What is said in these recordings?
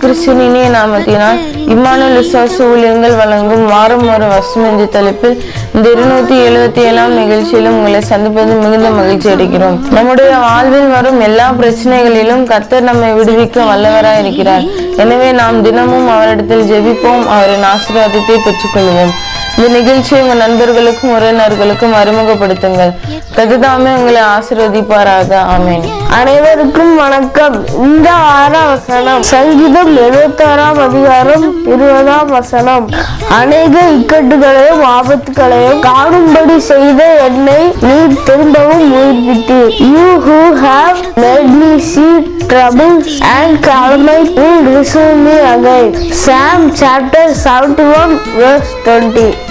கத்தரும் கிறிஸ்துவின் இனிய நாமத்தினால் இம்மானுவல் விசுவாச ஊழியங்கள் வழங்கும் வாரம் ஒரு வசம் என்ற தலைப்பில் இந்த இருநூத்தி எழுபத்தி ஏழாம் நிகழ்ச்சியிலும் உங்களை சந்திப்பது மிகுந்த மகிழ்ச்சி அடைகிறோம். நம்முடைய வாழ்வில் வரும் எல்லா பிரச்சனைகளிலும் கர்த்தர் நம்மை விடுவிக்க வல்லவராய் இருக்கிறார். எனவே நாம் தினமும் அவரிடத்தில் ஜெபிப்போம். அவரின் ஆசீர்வாதத்தை பெற்றுக்கொள்வோம். இந்த நிகழ்ச்சியை உங்கள் நண்பர்களுக்கும் உறவினர்களுக்கும் அறிமுகப்படுத்துங்கள். கதுதாமே உங்களை ஆசிர்வதிப்பாராக. ஆமேன். அனைவருக்கும் வணக்கம். இந்த ஆறாம் வசனம் சங்கீதம் எழுபத்தாறாம் அதிகாரம் இருபதாம் வசனம். அநேக இக்கட்டுகளையும் ஆபத்துகளையும் காணும்படி செய்த என்னை நீ திரும்பவும் உயிர்ப்பித்தீர். You who have made me trouble troubles and calamity will receive me again. Psalm chapter 71 verse 20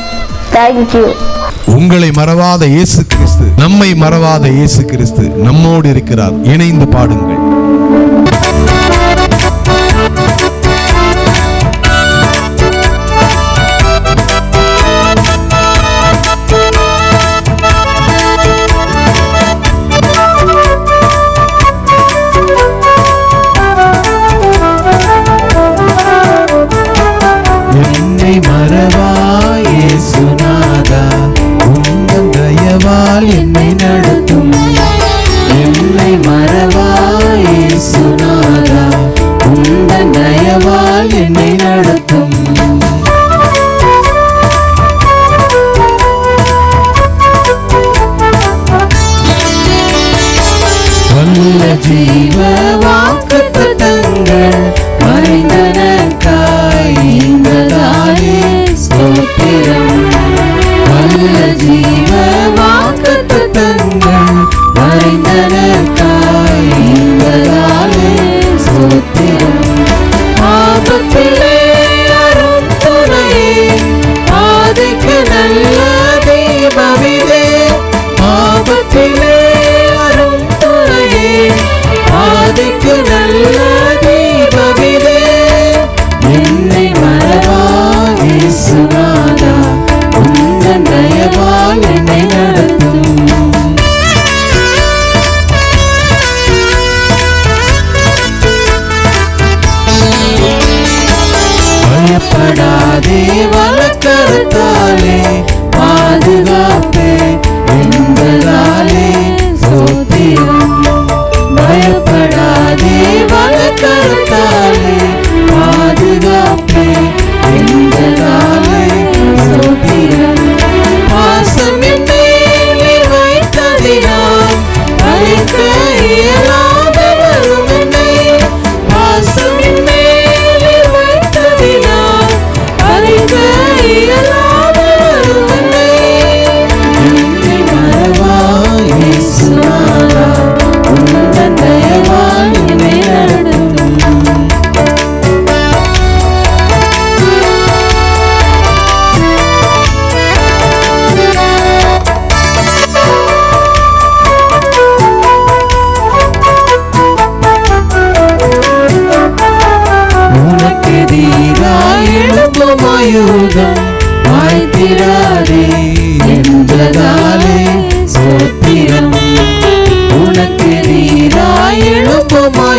thank you உங்களை மறவாத இயேசு கிறிஸ்து நம்மை மறவாத இயேசு கிறிஸ்து நம்மோடு இருக்கிறார். இணைந்து பாடுங்கள். சுனாதா தயவால் என்னை நடத்தும். என்னை மறவாயே சுனாதா உந்தன் தயவால் என்னை நடத்தும். வல்ல ஜீவ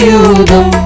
ആയുധം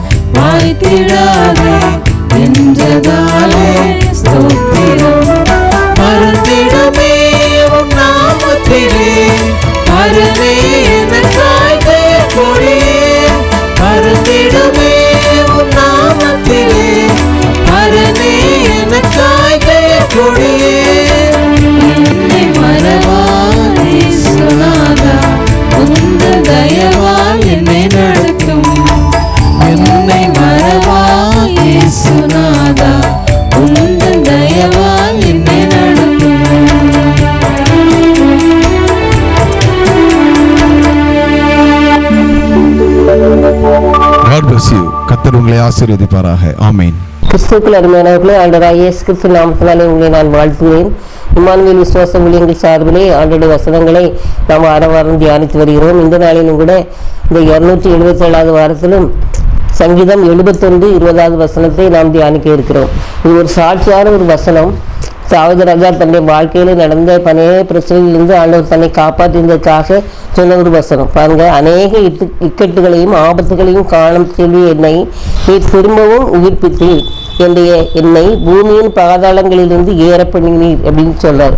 உங்களை ஆசீர்வதிப்பாராக. ஆமீன். கிறிஸ்துக்கள் அருமையானவர்களே ஆண்டவராக இயேசு கிறிஸ்து நாமத்தினாலே உங்களை நான் வாழ்த்துகிறேன். இம்மானுவேல் விசுவாச ஊழியங்கள் சார்பிலே ஆண்டுடைய வசனங்களை நாம் வாரம் வாரம் தியானித்து வருகிறோம். இந்த நாளிலும் கூட இந்த இரநூற்றி எழுபத்தி ஏழாவது வாரத்திலும் சங்கீதம் எழுபத்தொன்று இருபதாவது வசனத்தை நாம் தியானிக்க இருக்கிறோம். இது ஒரு சாட்சியான ஒரு வசனம். சாவது ராஜா தன்னுடைய வாழ்க்கையில் நடந்த அநேக பிரச்சனையிலிருந்து ஆண்டவர் தன்னை காப்பாற்றியதற்காக சொன்ன ஒரு வசனம். பாருங்க அநேக இட்டு இக்கட்டுகளையும் ஆபத்துகளையும் காணும் கேள்வி என்னை நீ திரும்பவும் உயிர்ப்பித்து என்னுடைய என்னை பூமியின் பாதாளங்களிலிருந்து ஏற பண்ணினீர் அப்படின்னு சொல்றார்.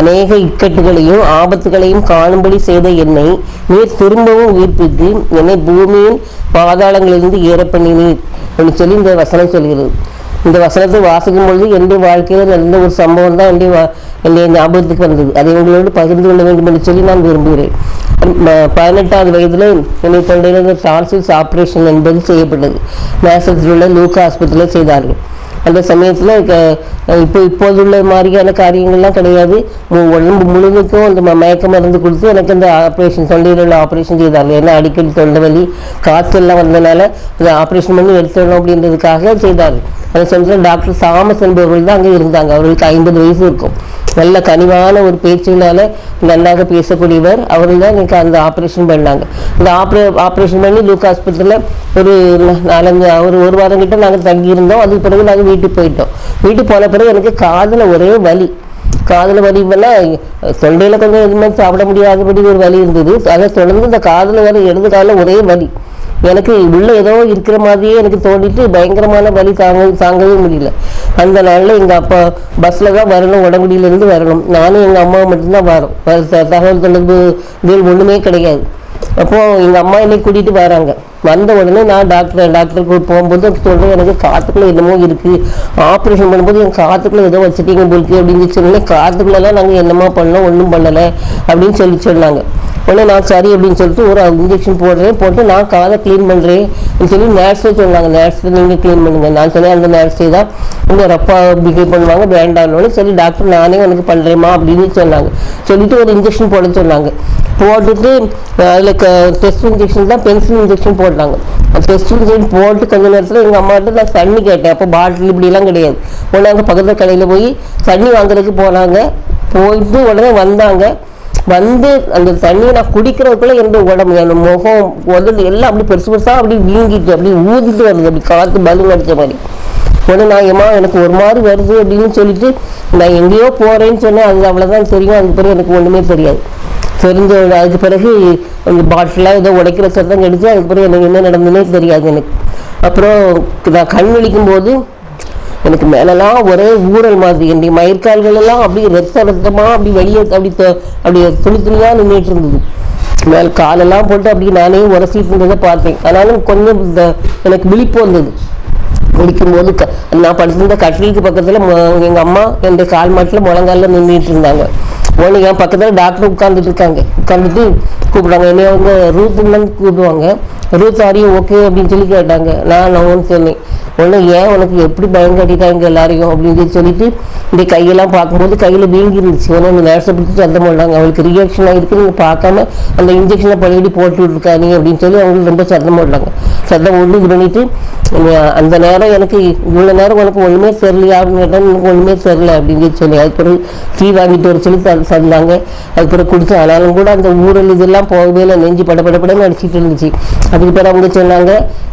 அநேக இக்கட்டுகளையும் ஆபத்துகளையும் காணும்படி செய்த என்னை நீர் திரும்பவும் உயிர்ப்பித்து என்னை பூமியின் பாதாளங்களிலிருந்து ஏற பண்ணினீர் அப்படின்னு சொல்லி இந்த வசனம் சொல்கிறது. இந்த வசனத்தை வாசிக்கும் பொழுது என்னுடைய வாழ்க்கையில் நடந்த ஒரு சம்பவம் தான் என்னுடைய வா- என்னுடைய ஞாபகத்துக்கு வந்தது. அதை உங்களோடு பகிர்ந்து கொள்ள வேண்டும் என்று சொல்லி நான் விரும்புகிறேன். பதினெட்டாவது வயதில் என்னை தொண்டையில் டான்சில்ஸ் ஆப்ரேஷன் என்பது செய்யப்பட்டது. நேசத்தில் உள்ள லூக்கா ஆஸ்பத்திரியில் செய்தார்கள். அந்த சமயத்தில் இப்போ இப்போது உள்ள மாதிரியான காரியங்கள்லாம் கிடையாது. உடம்பு முழுவதுக்கும் அந்த ம- மயக்க மருந்து கொடுத்து எனக்கு அந்த ஆப்ரேஷன் தொண்டையில் உள்ள ஆப்ரேஷன் செய்தாங்க ஏன்னா அடிக்கடி தொண்டை வலி காய்ச்சல்லாம் வந்ததுனால அதை ஆப்ரேஷன் பண்ணி எடுத்துடணும் அப்படின்றதுக்காக செய்தார் அந்த சமயத்தில் டாக்டர் தாமஸ் என்பவர்கள் தான் அங்கே இருந்தாங்க. அவர்களுக்கு ஐம்பது வயசு இருக்கும். நல்ல கனிவான ஒரு பேச்சினால் நன்றாக பேசக்கூடியவர். அவர் தான் எனக்கு அந்த ஆப்ரேஷன் பண்ணாங்க. இந்த ஆப்ரே ஆப்ரேஷன் பண்ணி லூக் ஆஸ்பத்திரியில் ஒரு நாலஞ்சு ஒரு ஒரு வாரம் கிட்ட நாங்கள் தங்கியிருந்தோம். அதுக்கு பிறகு நாங்கள் வீட்டுக்கு போயிட்டோம். வீட்டுக்கு போன பிறகு எனக்கு காதில் ஒரே வலி. காதில் வலி இப்போல்லாம் தொண்டையில் கொஞ்சம் எதுவுமே சாப்பிட முடியாதபடி ஒரு வலி இருந்தது. அதை தொடர்ந்து இந்த காதில் வர இடது காலில் ஒரே வலி. எனக்கு உள்ள ஏதோ இருக்கிற மாதிரியே எனக்கு தோண்டிட்டு பயங்கரமான வலி தாங்க தாங்கவே முடியல. அந்த நாளில் எங்கள் அப்பா பஸ்ஸில் தான் வரணும் உடம்புடியிலேருந்து வரணும். நானும் எங்கள் அம்மா மட்டும்தான் வரோம் தகவல் தொடர்பு இதுகள் ஒன்றுமே கிடையாது. அப்போது எங்கள் அம்மா என்னை கூட்டிகிட்டு வராங்க. வந்த உடனே நான் டாக்டர் டாக்டருக்கு போகும்போது சொல்கிறேன் எனக்கு காற்றுக்குள்ளே என்னமோ இருக்குது ஆப்ரேஷன் பண்ணும்போது என் காற்றுக்குள்ளே ஏதோ வச்சுட்டீங்க போலுக்கு அப்படின்னு சொன்னேன் காற்றுக்குள்ளெல்லாம் நாங்கள் என்னமா பண்ணோம்? ஒன்றும் பண்ணலை. அப்படின்னு சொல்லி சொன்னாங்க. உடனே நான் சரி அப்படின்னு சொல்லிட்டு ஒரு இன்ஜெக்ஷன் போடுறேன். போட்டு நான் காதை க்ளீன் பண்ணுறேன் சொல்லி நேர்ஸே சொன்னாங்க. நேர்ஸ் நீங்கள் க்ளீன் பண்ணுங்க. நான் சொன்னேன் அந்த நேர்ஸே தான். உங்கள் ரப்பா பிஹேவ் பண்ணுவாங்க வேண்டாம்னு சரி டாக்டர் நானே உனக்கு பண்ணுறேம்மா அப்படின்னு சொன்னாங்க. சொல்லிவிட்டு ஒரு இன்ஜெக்ஷன் போட சொன்னாங்க. போட்டுட்டு அதில் டெஸ்ட் இன்ஜெக்ஷன் தான் பென்சில் இன்ஜெக்ஷன் போட்டாங்க. அந்த டெஸ்ட் இன்ஜெக்ஷன் போட்டு கொஞ்ச நேரத்தில் எங்கள் அம்மாட்ட நான் தண்ணி கேட்டேன். அப்போ பாட்டில் இப்படிலாம் கிடையாது. உடனே அங்கே பக்கத்தில் கடையில் போய் தண்ணி வாங்குறதுக்கு போனாங்க. போயிட்டு உடனே வந்தாங்க. வந்து அந்த தண்ணியை நான் குடிக்கிறதுக்குள்ள எந்த உடம்பு என் முகம் உதந்து எல்லாம் அப்படி பெருசு பெருசாக அப்படி வீங்கிட்டு அப்படி ஊதிட்டு வருது. அப்படி காற்று பலூன் அடித்த மாதிரி. உடனே நான் ஏமா எனக்கு ஒரு மாதிரி வருது அப்படின்னு சொல்லிட்டு நான் எங்கேயோ போகிறேன்னு சொன்னேன். அது அவ்வளோதான் தெரியும். அதுக்கு பிறகு எனக்கு ஒன்றுமே தெரியாது. தெரிஞ்ச அதுக்கு பிறகு அந்த பாட்டிலாக ஏதோ உடைக்கிற சத்தம் கிடைச்சி அதுக்கு பிறகு எனக்கு என்ன நடந்ததுன்னே தெரியாது எனக்கு. அப்புறம் நான் கண் விழிக்கும் போது எனக்கு மேலெல்லாம் ஒரே ஊறல் மாதிரி. என்னுடைய மயிர்கால்கள் எல்லாம் அப்படியே ரத்த ரத்தமாக அப்படி வெளியே அப்படி அப்படியே துளி துளியாக நின்றுட்டு இருந்தது. மேல் காலெல்லாம் போட்டு அப்படி நானே உரசிட்டு இருந்ததை பார்த்தேன். ஆனாலும் கொஞ்சம் இந்த எனக்கு விழிப்பு வந்தது. குளிக்கும்போது க நான் படுத்திருந்த கட்டிலுக்கு பக்கத்தில் எங்கள் அம்மா என்னுடைய கால் மாட்டில் முழங்காலில் நின்றுட்டு இருந்தாங்க. உடனே என் பக்கத்தில் டாக்டர் உட்காந்துட்டு இருக்காங்க. உட்காந்துட்டு கூப்பிடுவாங்க என்னை அவங்க ரூத்துன்னு கூப்பிடுவாங்க. ரூத் ஆரியும் ஓகே அப்படின்னு சொல்லி கேட்டாங்க. நான் நான் சொன்னேன். உன்னை ஏன் உனக்கு எப்படி பயம் கட்டிட்டாங்க எல்லாரையும் அப்படின்னு சொல்லிட்டு இந்த கையெல்லாம் பார்க்கும்போது கையில் வீங்கி இருந்துச்சு உடனே அந்த நேரத்தை பிடிச்சி சத்தம் போட்டாங்க அவளுக்கு ரியாக்ஷன் ஆகிருக்கு நீங்கள் பார்க்காம அந்த இன்ஜெக்ஷனை பழையடி போட்டு விட்டுருக்கானே அப்படின்னு சொல்லி அவங்களுக்கு ரொம்ப சத்தம் போட்டாங்க சத்தம் ஒன்று இது பண்ணிவிட்டு அந்த நேரம் எனக்கு இவ்வளோ நேரம் உனக்கு ஒன்றுமே தெரியலையா? அப்படின்னு கேட்டால் எனக்கு ஒன்றுமே தெரில அப்படின்னு சொல்லி அதுக்கப்புறம் டீ வாங்கிட்டு வர சொல்லி தந்தாங்க. அதுக்கப்புறம் கொடுத்து ஆனாலும் கூட அந்த ஊரல் இதெல்லாம் போகவே இல்லை. நெஞ்சு பட நடிச்சிட்டு அடிச்சிட்டு இருந்துச்சு. அதுக்கு பிறகு அவங்க சொன்னாங்க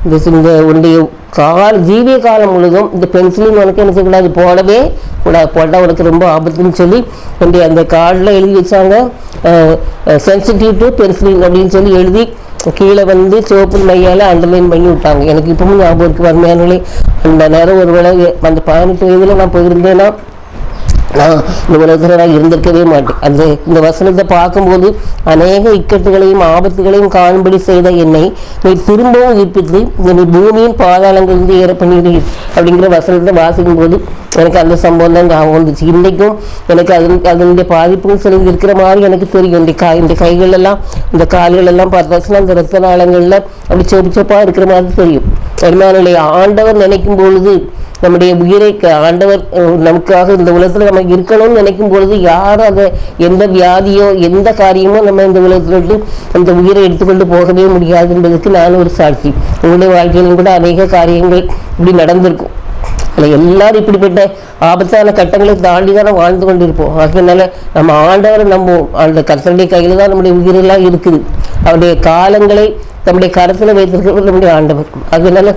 இந்த சி- இந்த உன்னுடைய கால ஜீவிய காலம் முழுதும் இந்த பென்சிலின் உனக்கு என்ன செய்யக்கூடாது? போடவே கூடாது போட்டால் உனக்கு ரொம்ப ஆபத்துன்னு சொல்லி என்னுடைய அந்த கார்டில் எழுதி வச்சாங்க. சென்சிட்டிவ் டு பென்சிலின் அப்படின்னு சொல்லி எழுதி கீழே வந்து சிவப்பு மையால் அண்டர்லைன் பண்ணி விட்டாங்க. எனக்கு இப்பவும் ஞாபகம் இருக்குது வறுமையானே அந்த நேரம் ஒரு வேளை அந்த பதினெட்டு வயதில் நான் போயிருந்தேன்னா நான் இந்த உலகத்தில் நான் இருந்திருக்கவே மாட்டேன். அந்த இந்த வசனத்தை பார்க்கும்போது அநேக இக்கட்டுகளையும் ஆபத்துகளையும் காணும்படி செய்த என்னை நீ திரும்பவும் உயிர்ப்பித்து நீ பூமியின் பாதாளங்களிலிருந்து ஏற பண்ணிடுறீர் அப்படிங்கிற வசனத்தை வாசிக்கும் போது எனக்கு அந்த சம்பவம் தான் ஞாபகம் வந்துச்சு. இன்றைக்கும் எனக்கு அதன் அதனுடைய பாதிப்பும் சில இருக்கிற மாதிரி எனக்கு தெரியும். இந்த கா இந்த கைகள் எல்லாம் இந்த கால்கள் எல்லாம் பார்த்தாச்சுன்னா அந்த ரத்த நாளங்களில் அப்படி சொப்பு சொப்பாக இருக்கிற மாதிரி தெரியும். பெருமானுடைய ஆண்டவர் நினைக்கும் பொழுது நம்முடைய உயிரை ஆண்டவர் நமக்காக இந்த உலகத்தில் நம்ம இருக்கணும்னு நினைக்கும் பொழுது யாரும் அதை எந்த வியாதியோ எந்த காரியமோ நம்ம இந்த உலகத்தில் விட்டு அந்த உயிரை எடுத்துக்கொண்டு போகவே முடியாது என்பதற்கு நான் ஒரு சாட்சி. உங்களுடைய வாழ்க்கையிலும் கூட அநேக காரியங்கள் இப்படி நடந்திருக்கும். அதில் எல்லாரும் இப்படிப்பட்ட ஆபத்தான கட்டங்களை தாண்டி தான் நம்ம வாழ்ந்து கொண்டிருப்போம். அதனால நம்ம ஆண்டவரை நம்புவோம். அந்த கர்த்தருடைய கையில் தான் நம்முடைய உயிரெல்லாம் இருக்குது. அவருடைய காலங்களை நம்முடைய கரத்தில் வைத்திருக்கிறது நம்முடைய ஆண்டவர். அதனால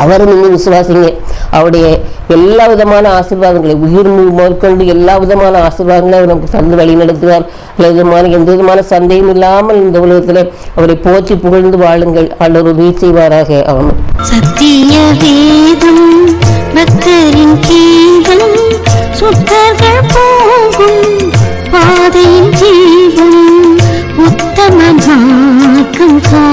அவர் நீங்க விசுவாசிங்க. அவருடைய எல்லா விதமான ஆசீர்வாதங்களை உயிர் முதற்கொண்டு எல்லா விதமான ஆசீர்வாதங்களை அவர் நமக்கு தந்து வழி நடத்துவார் விதமான எந்த விதமான சந்தேகம் இல்லாமல் இந்த உலகத்தில் அவரை போற்றி புகழ்ந்து வாழுங்கள். அல்லது உதவி செய்வாராக. அவன் சத்திய வேதம் பக்தரின் கீதம் சுத்தர்கள் போகும் பாதையின் ஜீவன் உத்தம மார்க்கம் கா